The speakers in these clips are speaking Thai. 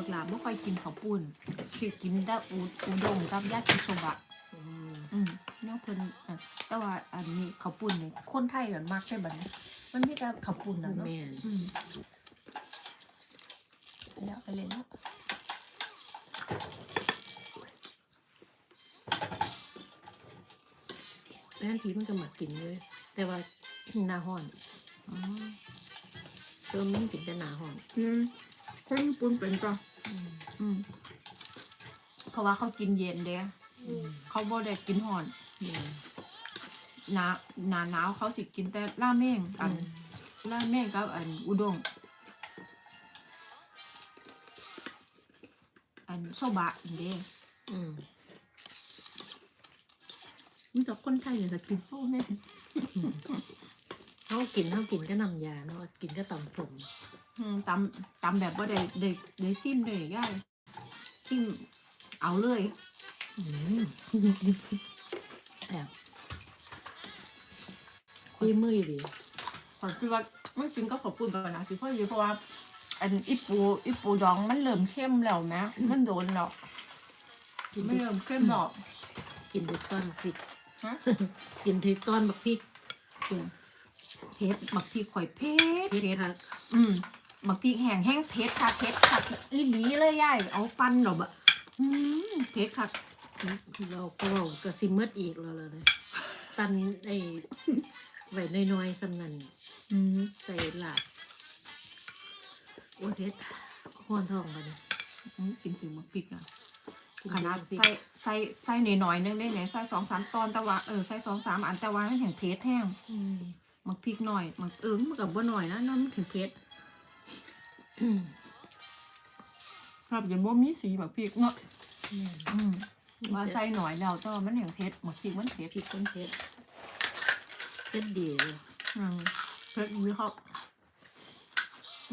บักหลาบ่ค่อยกินข้าวปุ้นสิกินแต่อุอุด้งกับยากิโซบะอืมอืมเนี่ยเพิ่นอะแต่ว่าอันนี้ข้าวปุ้นนี่คนไทยกันมากได้บัดนี้มันมีแต่ข้าวปุ้นน่ะเนาะแม่นอืมแล้วไปเลยเนาะแม่นผีมันก็มากินเลย แต่ว่า หน้าห้อนอืมเซิร์มมันกินแต่หน้าห้อนอืมคนญี่ปุ่นเป็นจ้ะ อืมอืมเพราะว่าเขากินเย็นเด้อืมเขาบ่ได้กินห่อนแม่นหนาหนาหนาวเขาสิกินแต่ราเมงอันราเมงกับอันอุด้งอันโซบะอันเด้อืมมีแต่คนไทยเนี่ยจะกินโซเมงเขากินเขากินก็นำยาเนาะกินก็ตำสมอืม ตำตำแบบว่าได้ได้ได้ซิมได้ย่ายซิมเอาเลยอืมแอบคุยมือดีขอคิดว่าไม่กินก็ขอบคุณกันนะสิเพราะอยู่เพราะว่าอันอีปูอีปูดองมันเริ่มเข้มแล้วแม้มันโดนแล้วกินไม่ถึกเริ่มเข้มหรอกกินถึกต้อนบักพริกฮะกินถึกต้อนบักพริกเผ็ดบักพริกข่อยเผ็ดพริกเผ็ดค่ะ อืมบักพริกแห้งแห้งเผ็ดค่ะเผ็ดค่ะอีหลีเลยย่ายเอาปันหรอบะอืมเผ็ดค่ะเราก็เว้ากระซิมเมดอีกแล้วเลยตันไอ้ไว้น้อยๆสำนันอืมใส่หลาดโอ้ยเพชรห้อนท้องกันเนี่ยอืมกินถึงบักพริกอะกิขนาดพริกใส่ใส่ใส่หน่อยๆนึงได้ไหนใส่สองสามตอนแต่ว่าเออใส่สองสามอันแต่ว่ามันแห้งเผ็ดแห้งอืมมักพริกหน่อยมักเออมันกับว่าหน่อยนะน้ำมันถึงเผ็ด อืมครับอย่าบ่มีสีบักพริกเนาะแม่นอืมว่าใส่หน่อยแล้วแต่ว่ามันแห้งเผ็ดมักพริกมันเผ็ดพริกต้นเพชรเพชรดีเลยอืมเผ็ดดีครับ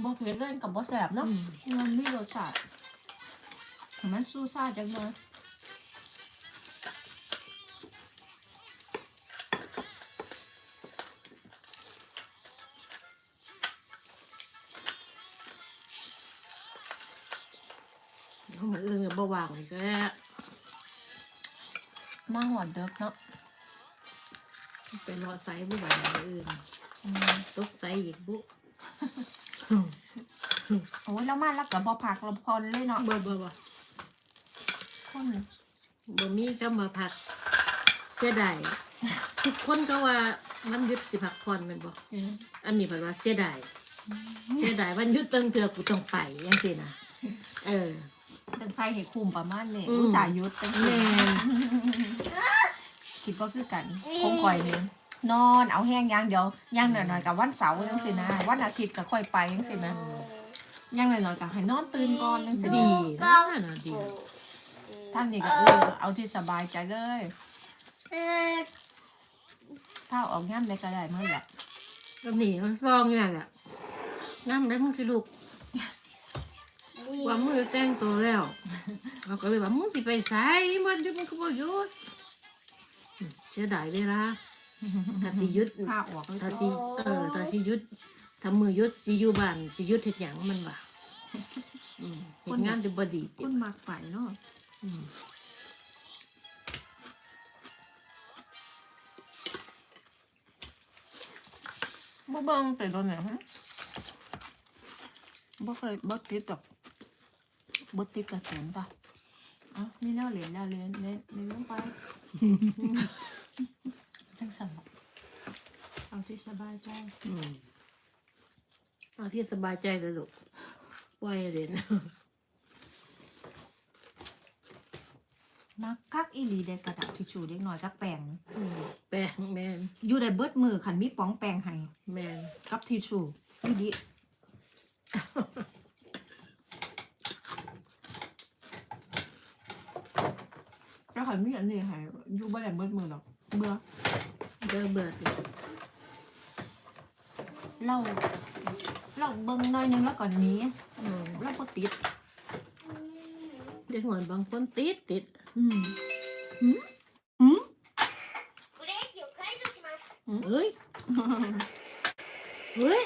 บ่เผ็ดเล่นกับบ่แสบเนาะอืมมันมีรสชาติให้มันสู้ซ่าจังเลย เอามาเอื้องกับบวางอีกแล้วมาหอดเด็กเนาะไปรอไซส์บุบานมาเอื้องอืมตกใจอีกบุโอ้ยแล้วมาแล้วกับบ่ผักเราพรเลยเนาะบ่บ่บ่คนบ่มีก็มาพักเสียดายทุกคนก็ว่ามันหยุดสิพักผ่อนแมันบ่เอออันนี้เพิ่นว่าเสียดาย เสียดายวันหยุดตั้งเทื่อกูต้องไปจังซี่นะเออ ตั้งใส่ให้คุมประมาณนี้อืม อุตส่าห์หยุดตั้งแม่แต่นคิดว่าคือกันคงก่อยเนี่ยนอนเอาแห้งอย่างเดียวย่างหน่อยๆกับวันเสาร์จังสินะวันอาทิตย์ก็ค่อยไปจังสินะย่างหน่อยๆกับให้นอนตื่นก่อนจังสิดีนะน่ะดีท่านนี่ก็เออเอาที่สบายใจเลยถ้าออกย่ำได้ก็ได้เมื่อไหร่แล้วนี่เขาซองอย่างอะน้ำได้มึงสิลูก ว่ามึงจะแต่งตัวแล้วเราก็เลยว่ามึงสิไปไสมันหยุดมึงก็บ่หยุดอืมเสียดายเวลาถ้าสิหยุดผ้าออกเลยถ้าสิเออถ้าสิหยุดถ้ามือหยุดสิอยู่บ้านสิหยุดเฮ็ดหยังมันว่าอืมเฮ็ดงานจะบ่ดีติคุณมากไปเนาะอืมบ่เบิ่งแต่โดนเนี่ยฮะบ่เคยบ่ติดดอก บ่ติดกระสุนปะอะนี่แนวเหรียญแล้วเหรียญเหรียญเหรียญลงไปจังสั่นเอาที่สบายใจอืมเอาที่สบายใจเลยลูกปล่อยเรียนมักคักอีหลีเด็กกระดาษทิชชู่เด็กน้อยกับแป้งอืมแปลงแมนอยู่ได้เบิดมือคันมีป๋องแป้งให้แมนกับทิชชู่อีห ลีจะคันมีอันนี้ให้อยู่บ่ได้เบิดมือหรอกเบื่อเด้อเบิดเลยเราเราเบิ่งหน่อยหนึงแล้วก่อนหนี้อืมเราบ่ติด เด็กหน่อยบางคนติดติดอืมหืมหืมเฮ้ย เฮ้ย